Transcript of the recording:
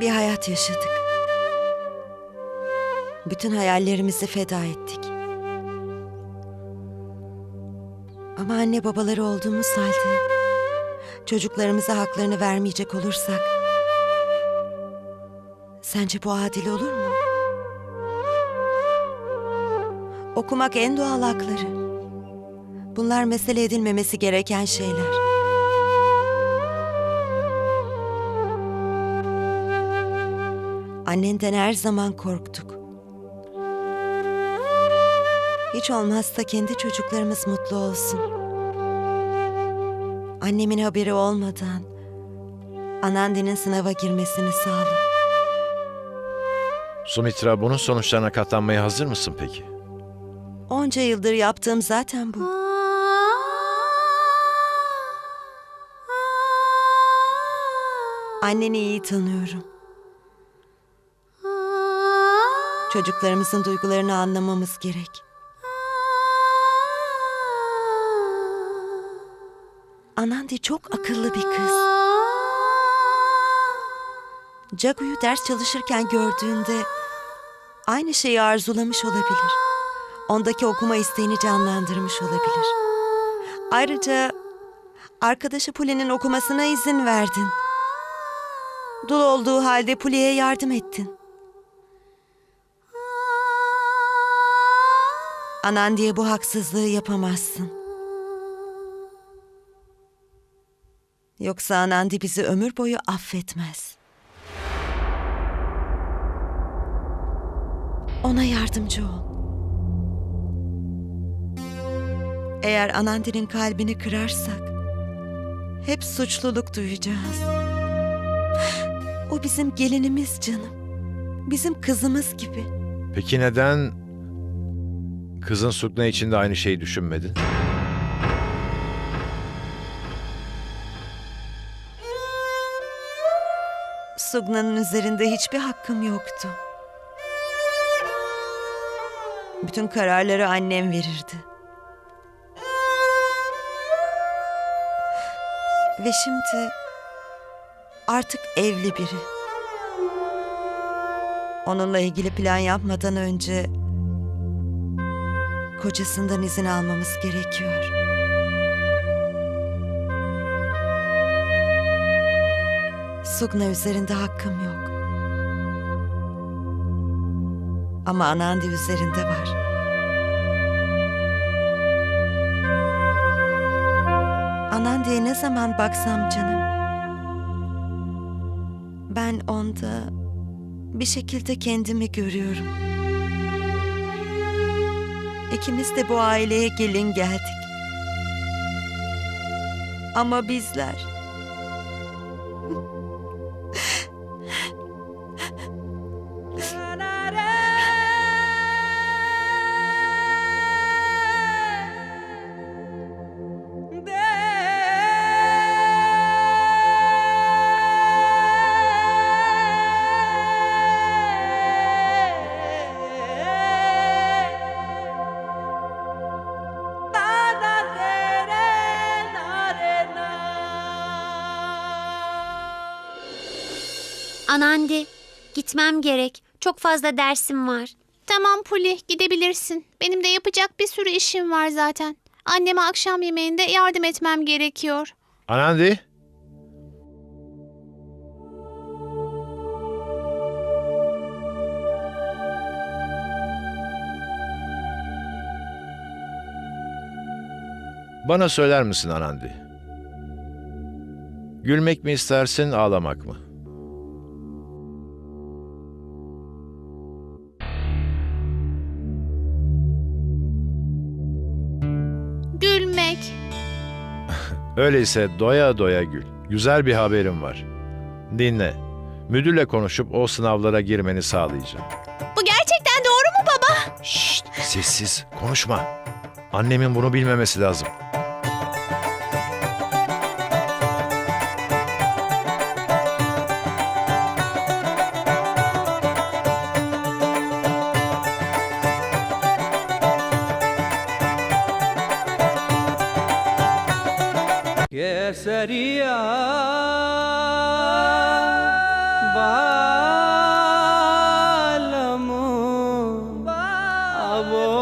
hayat yaşadık. Bütün hayallerimizi feda ettik. Ama anne babaları olduğumuz halde çocuklarımıza haklarını vermeyecek olursak sence bu adil olur mu? Okumak en doğal hakları. Bunlar mesele edilmemesi gereken şeyler. Annenden her zaman korktuk. Hiç olmazsa kendi çocuklarımız mutlu olsun. Annemin haberi olmadan Anandi'nin sınava girmesini sağla. Sumitra bunun sonuçlarına katlanmaya hazır mısın peki? Onca yıldır yaptığım zaten bu. Anneni iyi tanıyorum. Çocuklarımızın duygularını anlamamız gerek. Anandi çok akıllı bir kız. Jagu'yu ders çalışırken gördüğünde aynı şeyi arzulamış olabilir. Ondaki okuma isteğini canlandırmış olabilir. Ayrıca arkadaşı Puli'nin okumasına izin verdin. Dul olduğu halde Puli'ye yardım ettin. Anan diye bu haksızlığı yapamazsın. Yoksa Anandi bizi ömür boyu affetmez. Ona yardımcı ol. Eğer Anandi'nin kalbini kırarsak hep suçluluk duyacağız. O bizim gelinimiz canım. Bizim kızımız gibi. Peki neden kızın Sukna için de aynı şeyi düşünmedin? Sugna'nın üzerinde hiçbir hakkım yoktu. Bütün kararları annem verirdi. Ve şimdi artık evli biri. Onunla ilgili plan yapmadan önce kocasından izin almamız gerekiyor. Sugna üzerinde hakkım yok. Ama Anandi üzerinde var. Anandi'ye ne zaman baksam canım. Ben onda bir şekilde kendimi görüyorum. İkimiz de bu aileye gelin geldik. Ama bizler Anandi, gitmem gerek. Çok fazla dersim var. Tamam Puli gidebilirsin. Benim de yapacak bir sürü işim var zaten. Anneme akşam yemeğinde yardım etmem gerekiyor. Anandi? Bana söyler misin Anandi? Gülmek mi istersin, ağlamak mı? Öyleyse doya doya gül. Güzel bir haberim var. Dinle. Müdürle konuşup o sınavlara girmeni sağlayacağım. Bu gerçekten doğru mu baba? Şşt, sessiz, konuşma. Annemin bunu bilmemesi lazım. केसरिया बा